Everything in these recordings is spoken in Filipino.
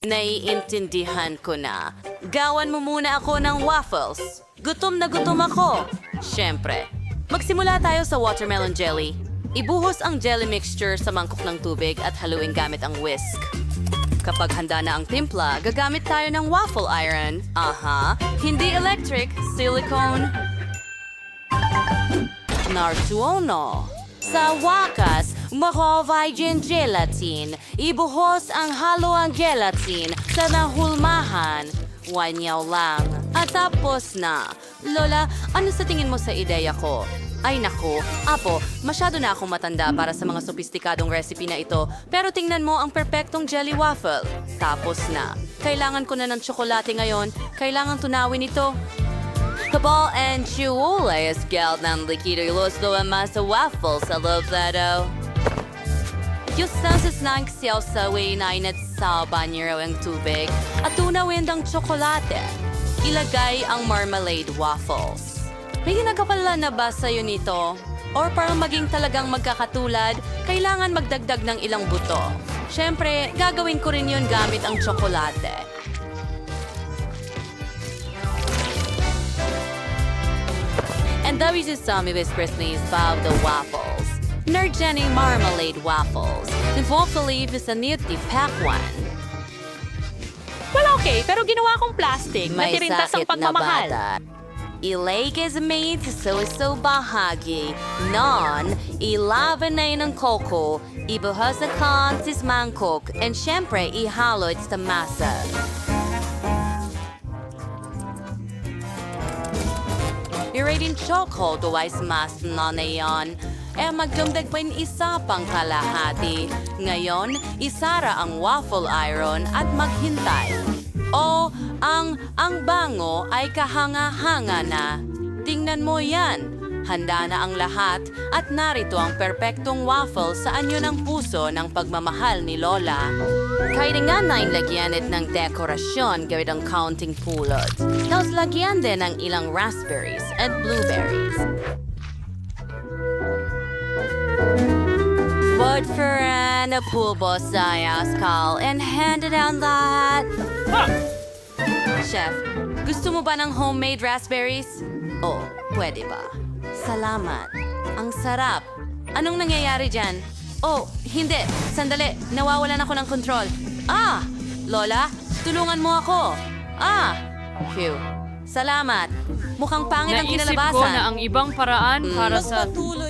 Naiintindihan ko na. Gawan mo muna ako ng waffles. Gutom na gutom ako. Siyempre. Magsimula tayo sa watermelon jelly. Ibuhos ang jelly mixture sa mangkok ng tubig at haluin gamit ang whisk. Kapag handa na ang timpla, gagamit tayo ng waffle iron. Aha, hindi electric, silicone. Nartuono. Sa wakas, makovay din gelatin. Ibuhos ang halo ang gelatin sa nahulmahan. Wanyaw lang. At tapos na. Lola, ano sa tingin mo sa ideya ko? Ay nako, Apo, masyado na akong matanda para sa mga sopistikadong recipe na ito. Pero tingnan mo ang perpektong jelly waffle. Tapos na. Kailangan ko na ng tsokolate ngayon. Kailangan tunawin ito. Kabal and Chihuahua es geld ng liquido y los do masa waffles sa loblado. Yung sanses ng siyaw sa way na inat sa banyero ang tubig at tunawin ng tsokolate. Ilagay ang marmalade waffles. May ginagapala na ba sa'yo nito? Or para maging talagang magkakatulad, kailangan magdagdag ng ilang buto. Siyempre, gagawin ko rin yun gamit ang tsokolate. And the reason some of his Christmas about the waffles. Nerd Jenny marmalade waffles. The waffle is a nifty pack one. Well, okay, pero ginawa kong plastic na May tirintas ang sakit na pagmamahal. bata. Ileg is made so so bahagi. Non, ilaban na ng coco. Ibuhos na kan sis mangkok. And syempre, ihalo it sa masa. Irating choco duwais mas na yan. Eh magdumdag pa isa pang kalahati. Ngayon, isara ang waffle iron at maghintay. O, ang ang bango ay kahanga-hanga na. Tingnan mo yan. Handa na ang lahat at narito ang perpektong waffle sa anyo ng puso ng pagmamahal ni Lola. Kailangan na lagyan it ng dekorasyon gawin ang counting pulot. Tapos lagyan din ng ilang raspberries at blueberries. But for an a pulbo sayas call and hand it down lahat. Chef, gusto mo ba ng homemade raspberries? Oh, pwede ba? Salamat. Ang sarap. Anong nangyayari dyan? Oh, hindi. Sandali. Nawawalan ako ng kontrol. Ah! Lola, tulungan mo ako. Ah! Phew. Salamat. Mukhang pangit ang Naisip kinalabasan. ko na ang ibang paraan para sa... Magpatuloy ka.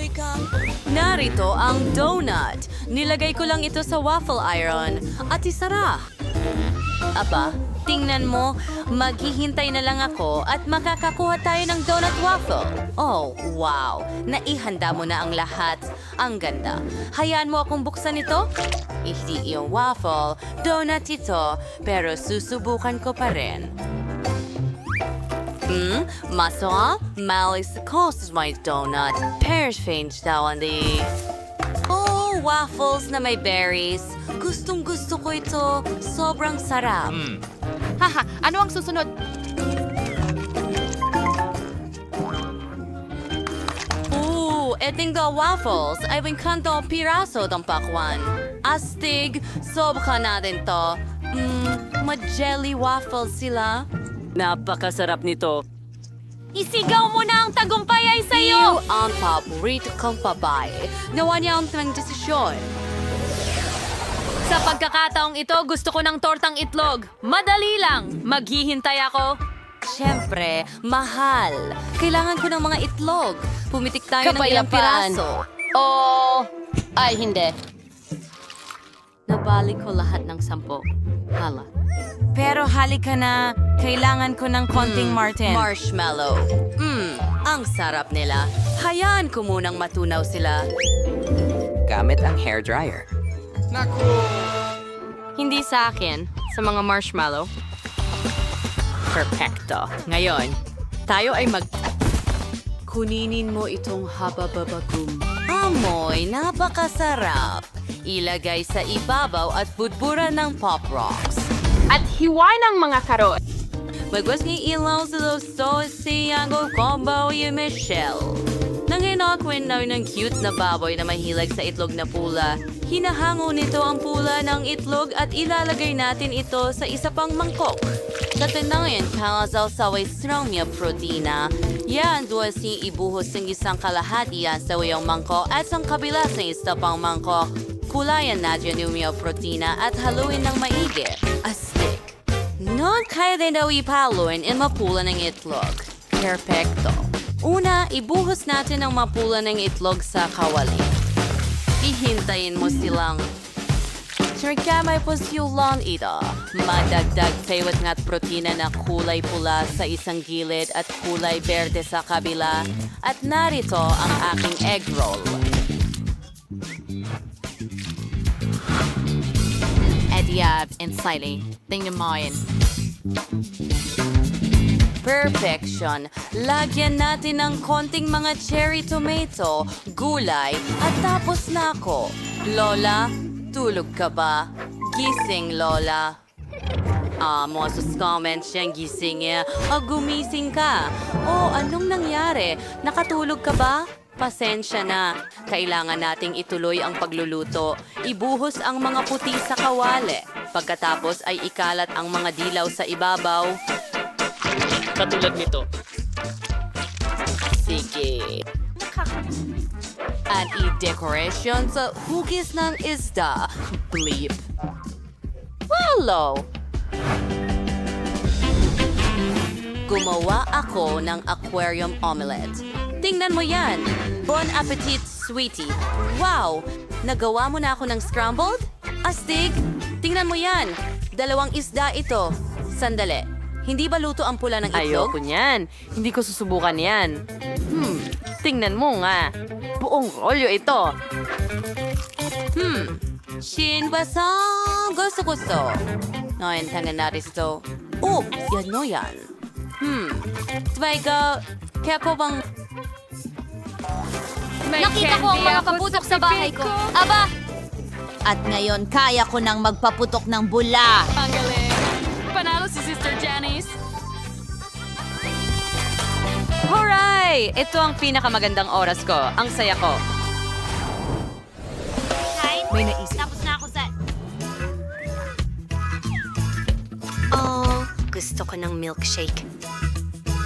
Narito ang donut. Nilagay ko lang ito sa waffle iron at isara. Aba, tingnan mo, maghihintay na lang ako at makakakuha tayo ng donut waffle. Oh, wow. Naihanda mo na ang lahat. Ang ganda. Hayaan mo akong buksan ito? Hindi yung waffle, donut ito, pero susubukan ko pa rin. Hmm, masarap. Malis cost my donut. Perfect daw di. Oh, waffles na may berries. Gustong gusto ko ito. Sobrang sarap. Haha, ano ang susunod? Ooh, eting the waffles ay kanto piraso ng pakwan. Astig, sobra natin to. Mmm, ma-jelly waffles sila. Napakasarap nito. Isigaw mo na ang tagumpay ay sa'yo! ang paborito kong babae. Nawa niya ang tamang desisyon. Sa pagkakataong ito, gusto ko ng tortang itlog. Madali lang. Maghihintay ako. Siyempre, mahal. Kailangan ko ng mga itlog. Pumitik tayo ng ilang piraso. O... Ay, hindi. Nabalik ko lahat ng sampo. Hala. Pero halika na. Kailangan ko ng konting Martin. Marshmallow. Mmm, ang sarap nila. Hayaan ko munang matunaw sila. Gamit ang hair dryer. Hindi sa akin, sa mga marshmallow. Perfecto. Ngayon, tayo ay mag... Kuninin mo itong habababagum. Amoy, napakasarap. Ilagay sa ibabaw at budburan ng Pop Rocks. At hiwa ng mga karot. Magwas ni ilaw sa los so si Yago Combo y Michelle. Nanginakwin na ng cute na baboy na mahilig sa itlog na pula. Hinahango nito ang pula ng itlog at ilalagay natin ito sa isa pang mangkok. Katanayan kalasaw sa stromia proteina. Yan doon si ibuhos ng isang kalahati sa uyang mangkok at sa kabila sa isa pang mangkok. Kulayan natin yung uyang proteina at haluin ng maigi. Astig. Non kaya din daw ipaluin in mapula ng itlog. Perfecto. Una, ibuhos natin ang mapula ng itlog sa kawali. Ihintayin mo silang Sirka may posiulong ito. Madagdag tayo at protina na kulay pula sa isang gilid at kulay berde sa kabila. At narito ang aking egg roll. Ediab and Siley. Tingnan mo yun. Perfection. Lagyan natin ng konting mga cherry tomato, gulay, at tapos na ako. Lola, tulog ka ba? Gising, Lola. Ah, mo sa comment siyang gising niya. Ah, gumising ka. Oh, anong nangyari? Nakatulog ka ba? Pasensya na. Kailangan nating ituloy ang pagluluto. Ibuhos ang mga puti sa kawali. Pagkatapos ay ikalat ang mga dilaw sa ibabaw. Katulad nito. Sige. At i-decoration sa hugis ng isda. Bleep. Hello! Gumawa ako ng aquarium omelette. Tingnan mo yan! Bon appetit, sweetie! Wow! Nagawa mo na ako ng scrambled? Astig! Tingnan mo yan! Dalawang isda ito. Sandali. Hindi ba luto ang pula ng itlog? Ayoko niyan. Hindi ko susubukan yan. Hmm, tingnan mo nga. Buong rolyo ito. Hmm. Shin basang gusto gusto. Ngayon, tangan natin ito. Oh, yan no yan. Hmm. Twiga, kaya ko bang... Nakita ko ang mga paputok sa bahay ko. Aba! At ngayon, kaya ko nang magpaputok ng bula. Ang galing. Panalo si Sister Janice. Hooray! Ito ang pinakamagandang oras ko. Ang saya ko. May naisip. Tapos na ako sa... Oh, gusto ko ng milkshake.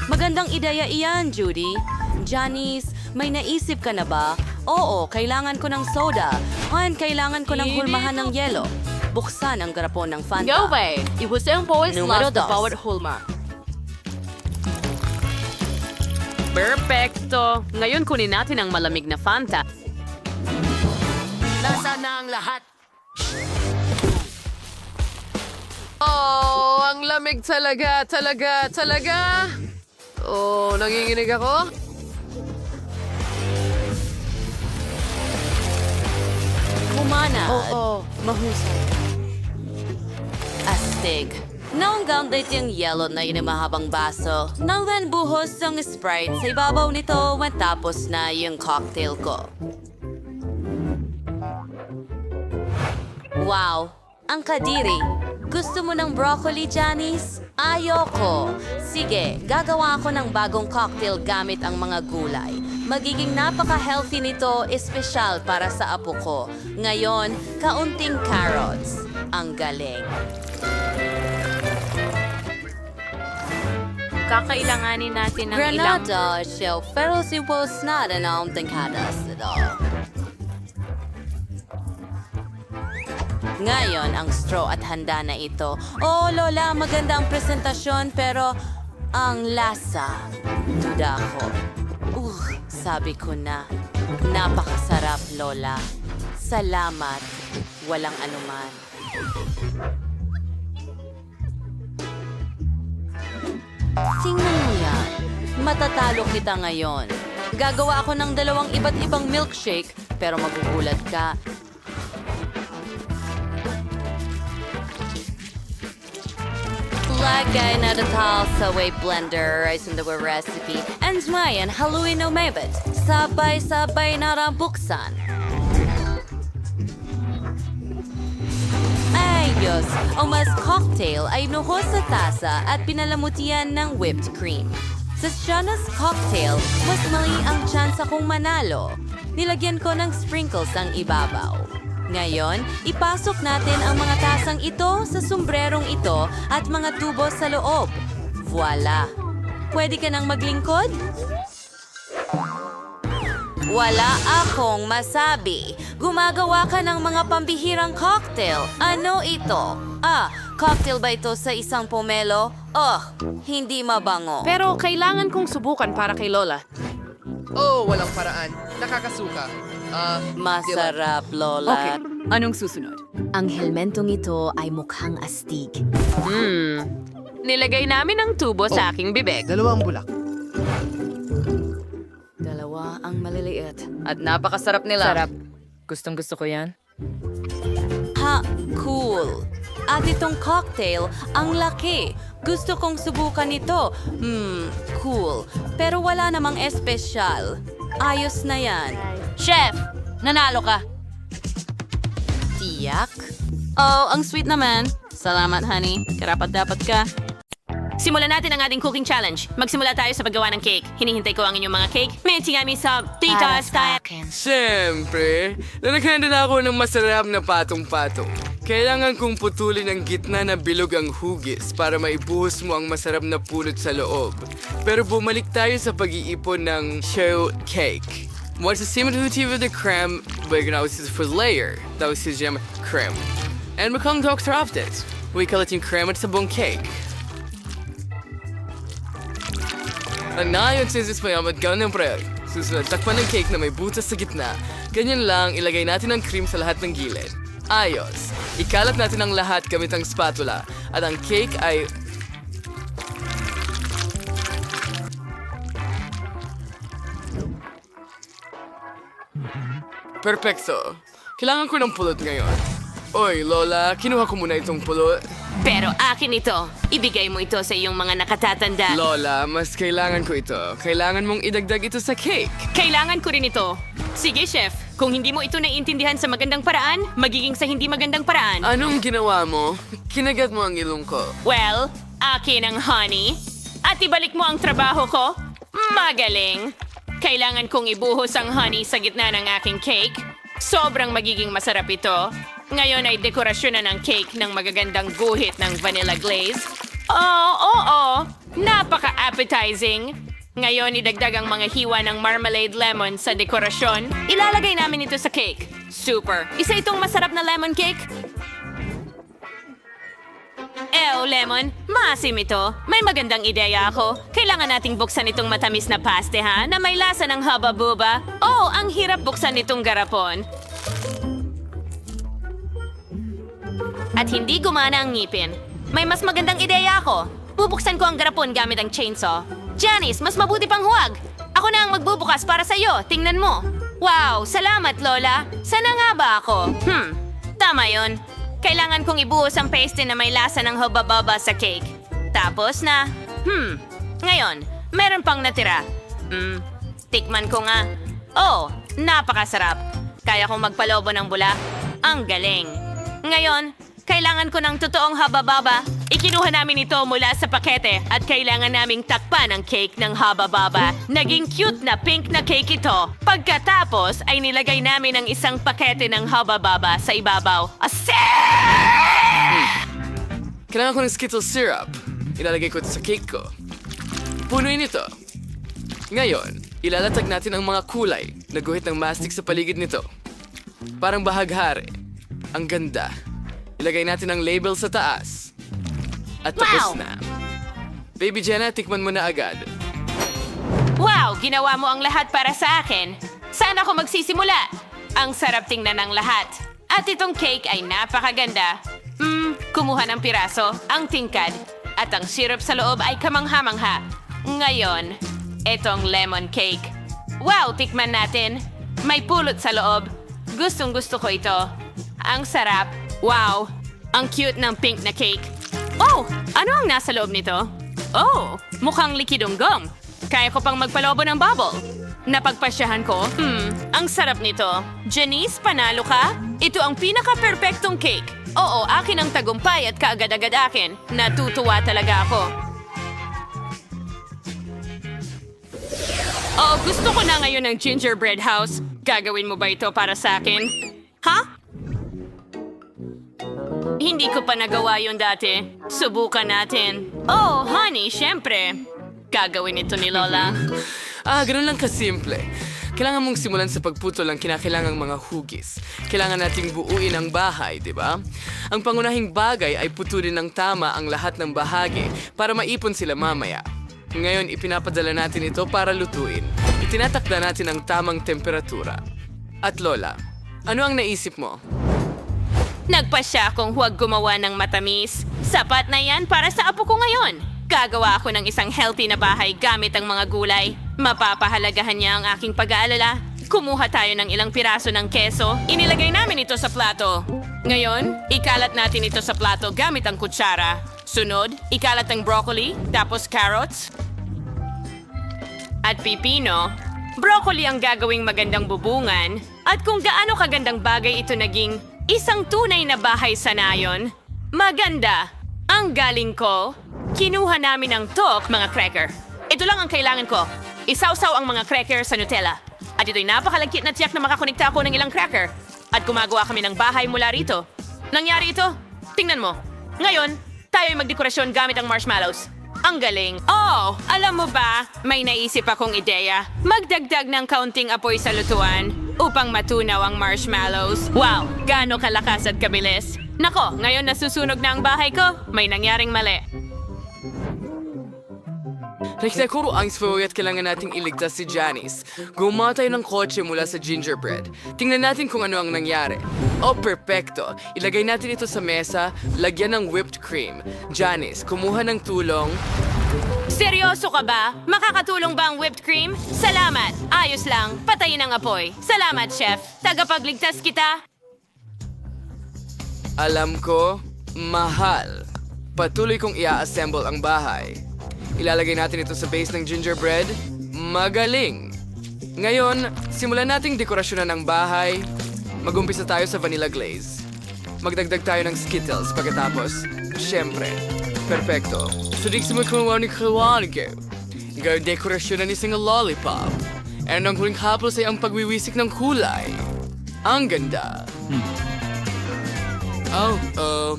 Magandang ideya iyan, Judy. Janice, may naisip ka na ba? Oo, kailangan ko ng soda. Ngayon, kailangan ko ng hulmahan ng yelo. Buksan ang garapon ng Fanta. Go away! Ihusay ang bawal Numero sa dos. bawat hulma. Perfecto! Ngayon kunin natin ang malamig na Fanta. Nasa na ang lahat? Oh, ang lamig talaga, talaga, talaga. Oh, nanginginig ako. Humanad. Oo, mahusay. Astig. Naunggang dit yung yellow na yun ang mahabang baso. Nang then buhos ng Sprite sa ibabaw nito matapos na yung cocktail ko. Wow! Ang kadiri! Gusto mo ng broccoli, Janice? Ayoko! Sige, gagawa ako ng bagong cocktail gamit ang mga gulay. Magiging napaka-healthy nito, espesyal para sa apo ko. Ngayon, kaunting carrots. Ang galing. Kakailanganin natin ng ilang... Granada siya, pero si Boss na rin ang tingkadas ito. Ngayon, ang straw at handa na ito. Oh, Lola, maganda ang presentasyon, pero ang lasa, duda ko. Uh, sabi ko na, napakasarap, Lola. Salamat, walang anuman. Tingnan mo yan. Matatalo kita ngayon. Gagawa ako ng dalawang iba't ibang milkshake, pero magugulat ka. Lagay na detal sa way blender ay sundawa recipe. And ngayon, haluin na umibit. Sabay-sabay na rin buksan. Ayos! Ang mas cocktail ay nuhos sa tasa at pinalamutian ng whipped cream. Sa Shana's cocktail, mas mali ang chance akong manalo. Nilagyan ko ng sprinkles ang ibabaw. Ngayon, ipasok natin ang mga tasang ito sa sombrerong ito at mga tubo sa loob. Voila! Pwede ka nang maglingkod? Wala akong masabi. Gumagawa ka ng mga pambihirang cocktail. Ano ito? Ah, cocktail ba ito sa isang pomelo? Oh, hindi mabango. Pero kailangan kong subukan para kay Lola. Oh, walang paraan. Nakakasuka. Masarap, Lola. Okay, anong susunod? Ang helmentong ito ay mukhang astig. Hmm, nilagay namin ang tubo sa aking bibig. Dalawang bulak. Dalawa ang maliliit. At napakasarap nila. Sarap. Gustong gusto ko yan. Ha, cool. At itong cocktail, ang laki. Gusto kong subukan ito. Hmm, cool. Pero wala namang espesyal. Ayos na yan. Chef, nanalo ka. Tiyak? Oh, ang sweet naman. Salamat, honey. Karapat dapat ka. Simulan natin ang ating cooking challenge. Magsimula tayo sa paggawa ng cake. Hinihintay ko ang inyong mga cake. May tingami sa Tita Style. Siyempre, nanaghanda na ako ng masarap na patong-patong. Kailangan kong putulin ang gitna na bilog ang hugis para maibuhos mo ang masarap na pulot sa loob. Pero bumalik tayo sa pag-iipon ng show same motif of the creme, sa full layer. Tapos si jam creme. And mukhang Dr. Oftet. Wikalat yung creme at sa buong cake. Anayon since mayam at gawin ng preg. Susunod, takpan ng cake na may butas sa gitna. Ganyan lang, ilagay natin ang cream sa lahat ng gilid. Ayos. Ikalat natin ang lahat gamit ang spatula. At ang cake ay... Perfecto. Kailangan ko ng pulot ngayon. Oy, Lola, kinuha ko muna itong pulot. Pero akin ito. Ibigay mo ito sa iyong mga nakatatanda. Lola, mas kailangan ko ito. Kailangan mong idagdag ito sa cake. Kailangan ko rin ito. Sige, chef. Kung hindi mo ito naiintindihan sa magandang paraan, magiging sa hindi magandang paraan. Anong ginawa mo? Kinagat mo ang ilong ko. Well, akin ang honey. At ibalik mo ang trabaho ko? Magaling. Kailangan kong ibuhos ang honey sa gitna ng aking cake. Sobrang magiging masarap ito. Ngayon ay dekorasyon na ng cake ng magagandang guhit ng vanilla glaze. Oo, oo, Napaka-appetizing. Ngayon, idagdag ang mga hiwa ng marmalade lemon sa dekorasyon. Ilalagay namin ito sa cake. Super. Isa itong masarap na lemon cake. Ew, Lemon, maasim ito. May magandang ideya ako. Kailangan nating buksan itong matamis na paste ha, na may lasa ng haba-buba. Oh, ang hirap buksan itong garapon. At hindi gumana ang ngipin. May mas magandang ideya ako. Bubuksan ko ang garapon gamit ang chainsaw. Janice, mas mabuti pang huwag. Ako na ang magbubukas para sa'yo. Tingnan mo. Wow, salamat, Lola. Sana nga ba ako? Hmm, tama yon. Kailangan kong ibuhos ang paste na may lasa ng hubababa sa cake. Tapos na, hmm, ngayon, meron pang natira. Hmm, tikman ko nga. Oh, napakasarap. Kaya kong magpalobo ng bula. Ang galing. Ngayon, kailangan ko ng totoong haba-baba. Ikinuha namin ito mula sa pakete at kailangan naming takpan ang cake ng haba-baba. Naging cute na pink na cake ito. Pagkatapos ay nilagay namin ang isang pakete ng haba-baba sa ibabaw. Ase! Kailangan ko ng Skittles syrup. Ilalagay ko ito sa cake ko. Punuin ito. Ngayon, ilalatag natin ang mga kulay na guhit ng mastic sa paligid nito. Parang bahaghari. Ang ganda. Ilagay natin ang label sa taas. At tapos Wow! na. Baby Jenna, tikman mo na agad. Wow! Ginawa mo ang lahat para sa akin. Saan ako magsisimula? Ang sarap tingnan ng lahat. At itong cake ay napakaganda. Hmm, kumuha ng piraso, ang tingkad, at ang syrup sa loob ay kamangha-mangha. Ngayon, itong lemon cake. Wow! Tikman natin. May pulot sa loob. Gustong gusto ko ito. Ang sarap. Wow! Ang cute ng pink na cake. Oh! Ano ang nasa loob nito? Oh! Mukhang likidonggong. Kaya ko pang magpalobo ng bubble. Napagpasyahan ko, hmm, ang sarap nito. Janice, panalo ka? Ito ang pinaka-perfectong cake. Oo, akin ang tagumpay at kaagad-agad akin. Natutuwa talaga ako. Oh, gusto ko na ngayon ng gingerbread house. Gagawin mo ba ito para sa akin? Ha? Hindi ko pa nagawa yun dati. Subukan natin. Oh, honey, syempre. Gagawin ito ni Lola. Ah, ganun lang kasimple. Kailangan mong simulan sa pagputol ng kinakailangang mga hugis. Kailangan nating buuin ang bahay, di ba? Ang pangunahing bagay ay putulin ng tama ang lahat ng bahagi para maipon sila mamaya. Ngayon, ipinapadala natin ito para lutuin. Itinatakda natin ang tamang temperatura. At Lola, ano ang naisip mo? Nagpasya akong huwag gumawa ng matamis. Sapat na yan para sa apo ko ngayon. Gagawa ako ng isang healthy na bahay gamit ang mga gulay. Mapapahalagahan niya ang aking pag-aalala. Kumuha tayo ng ilang piraso ng keso. Inilagay namin ito sa plato. Ngayon, ikalat natin ito sa plato gamit ang kutsara. Sunod, ikalat ang broccoli, tapos carrots, at pipino, broccoli ang gagawing magandang bubungan, at kung gaano kagandang bagay ito naging isang tunay na bahay sa nayon, maganda. Ang galing ko, kinuha namin ang tok mga cracker. Ito lang ang kailangan ko. Isawsaw ang mga cracker sa Nutella. At ito'y napakalagkit na tiyak na makakonekta ako ng ilang cracker. At gumagawa kami ng bahay mula rito. Nangyari ito? Tingnan mo. Ngayon, tayo'y magdekorasyon gamit ang marshmallows. Ang galing. Oh, alam mo ba, may naisip akong ideya. Magdagdag ng kaunting apoy sa lutuan upang matunaw ang marshmallows. Wow, gaano kalakas at kabilis. Nako, ngayon nasusunog na ang bahay ko. May nangyaring mali. Nakita ang at kailangan nating iligtas si Janice. Gumawa tayo ng kotse mula sa gingerbread. Tingnan natin kung ano ang nangyari. Oh, perfecto. Ilagay natin ito sa mesa, lagyan ng whipped cream. Janice, kumuha ng tulong. Seryoso ka ba? Makakatulong ba ang whipped cream? Salamat. Ayos lang. Patayin ang apoy. Salamat, chef. Tagapagligtas kita. Alam ko, mahal. Patuloy kong ia-assemble ang bahay. Ilalagay natin ito sa base ng gingerbread. Magaling! Ngayon, simulan nating dekorasyonan ng bahay. Magumpisa tayo sa vanilla glaze. Magdagdag tayo ng Skittles pagkatapos. Siyempre, perfecto. Sudik sa mga ni Kawanike. Ngayon, dekorasyonan ni singa lollipop. And ang huling haplos ay ang pagwiwisik ng kulay. Ang ganda. Oh, uh,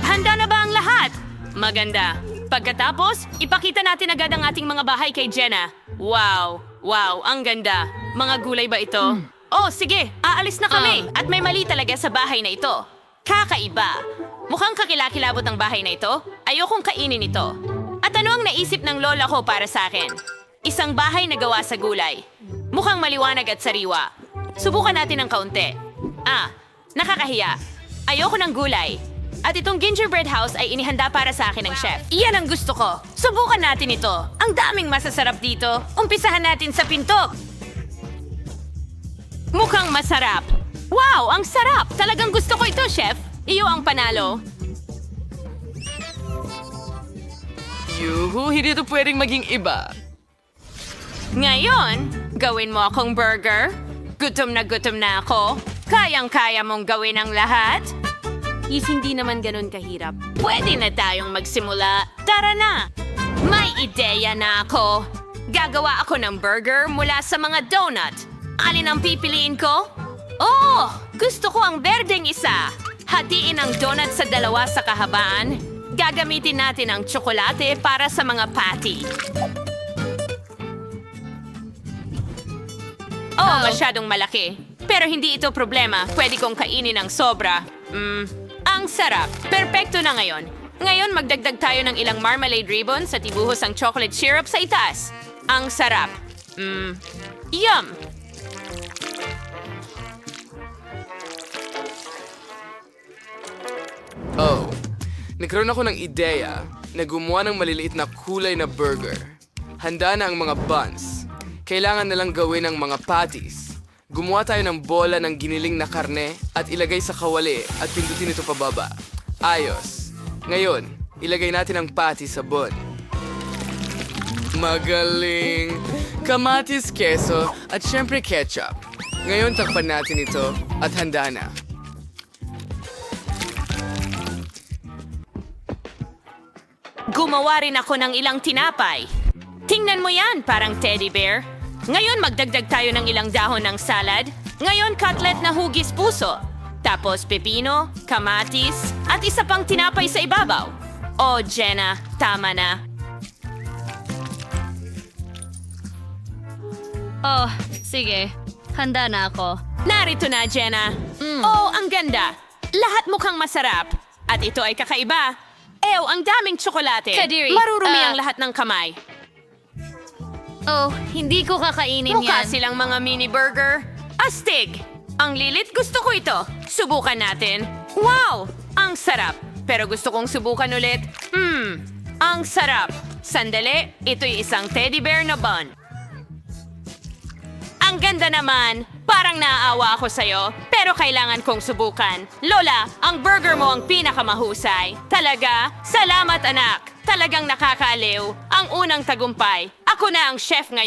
Handa na ba ang lahat? Maganda. Pagkatapos, ipakita natin agad ang ating mga bahay kay Jenna. Wow, wow, ang ganda. Mga gulay ba ito? Oh, sige, aalis na kami. At may mali talaga sa bahay na ito. Kakaiba. Mukhang kakilakilabot ang bahay na ito. Ayokong kainin ito. At ano ang naisip ng lola ko para sa akin? Isang bahay na gawa sa gulay. Mukhang maliwanag at sariwa. Subukan natin ng kaunti. Ah, nakakahiya. Ayoko ng gulay. At itong gingerbread house ay inihanda para sa akin ng chef. Iyan ang gusto ko. Subukan natin ito. Ang daming masasarap dito. Umpisahan natin sa pinto. Mukhang masarap. Wow, ang sarap! Talagang gusto ko ito, chef. Iyo ang panalo. yuhu, hindi ito pwedeng maging iba. Ngayon, gawin mo akong burger. Gutom na gutom na ako. Kayang-kaya mong gawin ang lahat. Is hindi naman ganun kahirap. Pwede na tayong magsimula. Tara na! May ideya na ako. Gagawa ako ng burger mula sa mga donut. Alin ang pipiliin ko? Oh! Gusto ko ang berdeng isa. Hatiin ang donut sa dalawa sa kahabaan. Gagamitin natin ang tsokolate para sa mga patty. Oh, masyadong malaki. Pero hindi ito problema. Pwede kong kainin ng sobra. Mm, ang sarap. Perpekto na ngayon. Ngayon, magdagdag tayo ng ilang marmalade ribbons at ibuhos ang chocolate syrup sa itaas. Ang sarap. Mm, yum! Oh, nagkaroon ako ng ideya na gumawa ng maliliit na kulay na burger. Handa na ang mga buns. Kailangan na lang gawin ang mga patties. Gumawa tayo ng bola ng giniling na karne at ilagay sa kawali at pindutin ito pababa. Ayos. Ngayon, ilagay natin ang patty sa bun. Magaling! Kamatis, keso, at syempre ketchup. Ngayon takpan natin ito at handa na. Gumawa rin ako ng ilang tinapay. Tingnan mo yan, parang teddy bear. Ngayon magdagdag tayo ng ilang dahon ng salad. Ngayon cutlet na hugis puso. Tapos pepino, kamatis, at isa pang tinapay sa ibabaw. Oh, Jenna, tama na. Oh, sige. Handa na ako. Narito na, Jenna. Oh, ang ganda. Lahat mukhang masarap. At ito ay kakaiba. Ew, ang daming tsokolate. Kadiri, Marurumi ah, ang lahat ng kamay. Oh, hindi ko kakainin Mukha yan. silang mga mini burger. Astig! Ang lilit, gusto ko ito. Subukan natin. Wow! Ang sarap. Pero gusto kong subukan ulit. Hmm, ang sarap. Sandali, ito'y isang teddy bear na bun. Ang ganda naman. Parang naaawa ako sa'yo, pero kailangan kong subukan. Lola, ang burger mo ang pinakamahusay. Talaga? Salamat anak. Talagang nakakaaliw. Ang unang tagumpay. Ako na ang chef ngayon.